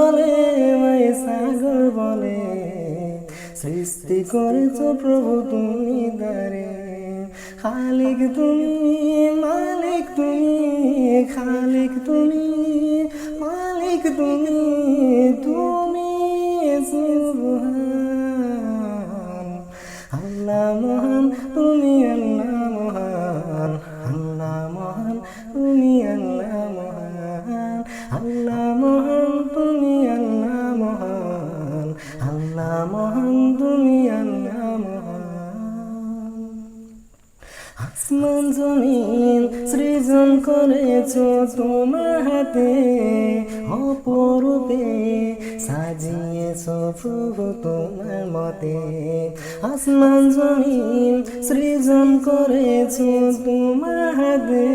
বলে ওই সাগর বলে, সৃষ্টি করেছ প্রভু তুমি তারে খালিক তুমি, মালিক তুমি, খালিক তুমি, মালিক তুমি তুমি সুবহান আল্লাহ মহান, তুমি আল্লাহ মহান। আল্লাহ মহান, তুমি আল্লাহ মহান। আল্লাহ মহান আসমান জমিন সৃজন করেছ তোমার হাতে, অপরূপে সাজিয়েছ প্রভু তোমার মতে। আসমান জমিন সৃজন করেছ তোমার হাতে,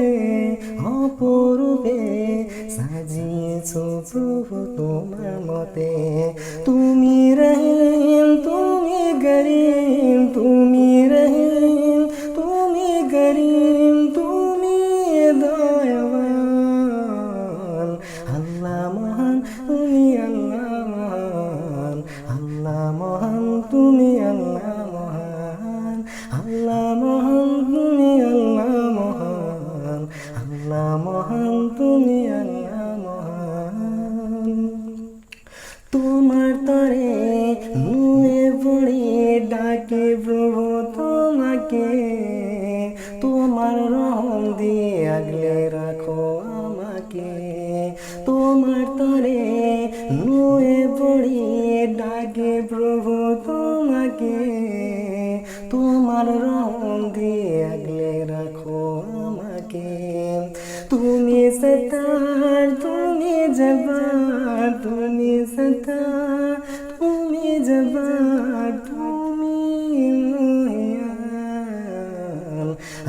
অপরূপে সাজিয়েছ প্রভু তোমার মতে। তুমি রহিম, তুমি গরিম তুমি মহান তুমি আল্লাহ মহান আল্লাহ মহান তুমি আল্লাহ মহান। আল্লাহ মহান, তুমি আল্লাহ মহান। আল্লাহ মহান, তুমি আল্লাহ মহান। তোমার তরে নুয়ে পড়ে ডাকে প্রভু তোমাকে। তোমার তরে নুয়ে পড়ে ডাকে, প্রভু, তোমাকে তোমার রহম দিয়ে আগলে রাখো আমাকে। তুমি সতার তুমি জবার তুমি সতার তুমি জবার তুমি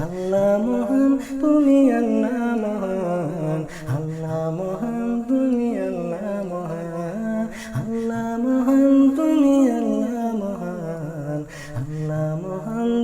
আল্লাহ মহান, তুমি আল্লাহ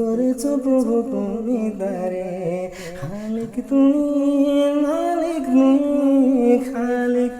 করেছ প্রভু তুমি তারে। খালিক তুমি মালিক তুমি খালিক